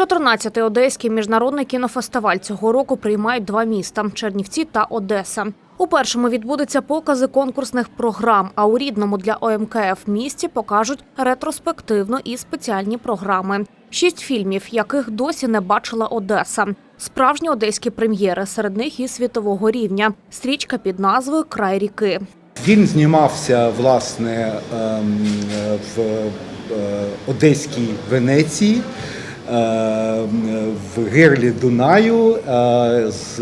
14-й одеський міжнародний кінофестиваль цього року приймають два міста Чернівці та Одеса. У першому відбудуться покази конкурсних програм. А у рідному для ОМКФ місті покажуть ретроспективну і спеціальні програми. Шість фільмів, яких досі не бачила Одеса. Справжні одеські прем'єри, серед них і світового рівня. Стрічка під назвою Край ріки. Він знімався власне ем, в е, Одеській Венеції. Е, В гирлі Дунаю е, з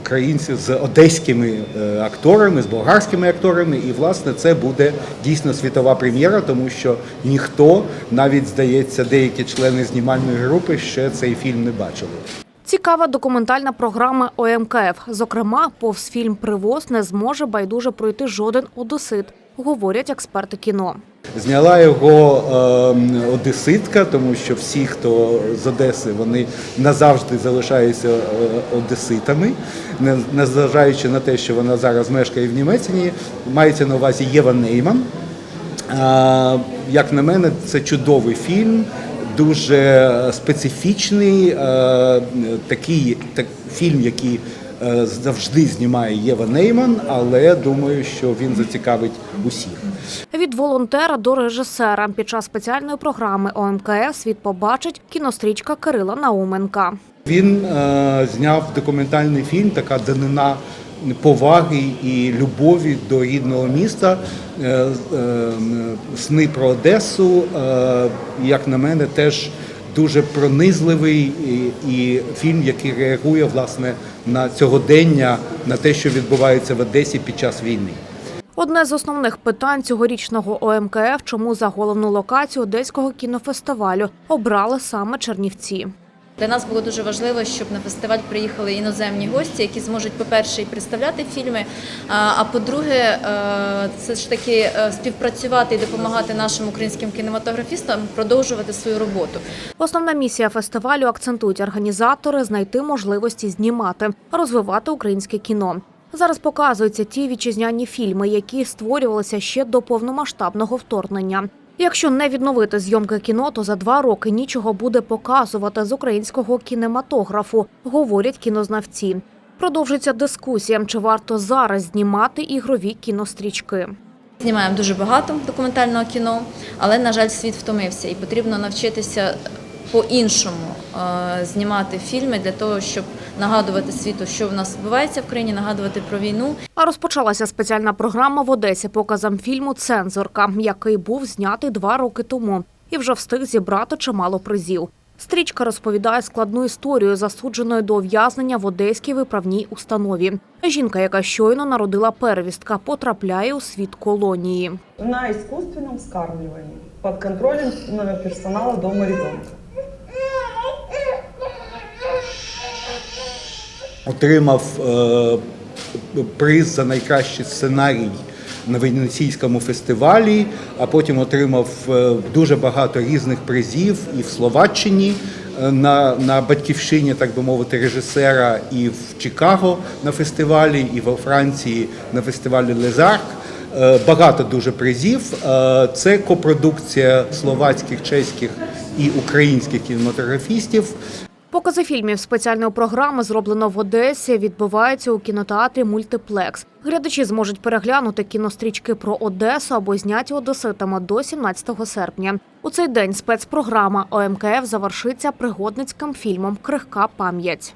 українців з одеськими е, акторами, з болгарськими акторами, і власне це буде дійсно світова прем'єра, тому що ніхто, навіть здається, деякі члени знімальної групи ще цей фільм не бачили. Цікава документальна програма ОМКФ. Зокрема, повз фільм Привоз не зможе байдуже пройти жоден одесит, говорять експерти кіно. Зняла його ем, одеситка, тому що всі, хто з Одеси, вони назавжди залишаються е, одеситами, не- незважаючи на те, що вона зараз мешкає в Німеччині, мається на увазі Єва Нейман. Е, Як на мене, це чудовий фільм, дуже специфічний, е, такий так, фільм, який е, завжди знімає Єва Нейман, але думаю, що він зацікавить усіх. Від волонтера до режисера під час спеціальної програми ОМКФ світ побачить кінострічка Кирила Науменка. Він е, зняв документальний фільм, така данина поваги і любові до рідного міста. Е, е, Сни про Одесу, е, як на мене, теж дуже пронизливий і, фільм, який реагує власне на сьогодення, на те, що відбувається в Одесі під час війни. Одне з основних питань цьогорічного ОМКФ, чому за головну локацію Одеського кінофестивалю обрали саме Чернівці. Для нас було дуже важливо, щоб на фестиваль приїхали іноземні гості, які зможуть, по-перше, і представляти фільми. А по-друге, це ж таки е, співпрацювати і допомагати нашим українським кінематографістам продовжувати свою роботу. Основна місія фестивалю акцентують організатори знайти можливості знімати, розвивати українське кіно. Зараз показуються ті вітчизняні фільми, які створювалися ще до повномасштабного вторгнення. Якщо не відновити зйомки кіно, то за два роки нічого буде показувати з українського кінематографу, говорять кінознавці. Продовжується дискусія, чи варто зараз знімати ігрові кінострічки. Знімаємо дуже багато документального кіно, але на жаль, світ втомився, і потрібно навчитися по-іншому знімати фільми для того, щоб нагадувати світу, що в нас відбувається в країні, нагадувати про війну. А розпочалася спеціальна програма в Одесі показом фільму Цензорка, який був знятий два роки тому і вже встиг зібрати чимало призів. Стрічка розповідає складну історію засудженої до ув'язнення в одеській виправній установі. Жінка, яка щойно народила первістка, потрапляє у світ колонії. на искусственном вскармливании под контролем персонала дома ребенка. Отримав е, приз за найкращий сценарій на Венеційському фестивалі, а потім отримав е, дуже багато різних призів і в Словаччині. е, На, на батьківщині, так би мовити, режисера і в Чикаго на фестивалі, і во Франції на фестивалі Лезарк. Багато дуже призів. Це копродукція словацьких, чеських і українських кінематографістів. Покази фільмів спеціальної програми зроблено в Одесі. Відбуваються у кінотеатрі Мультиплекс. Глядачі зможуть переглянути кінострічки про Одесу або зняті одеситами до 17 серпня. У цей день спецпрограма ОМКФ завершиться пригодницьким фільмом Крихка пам'ять.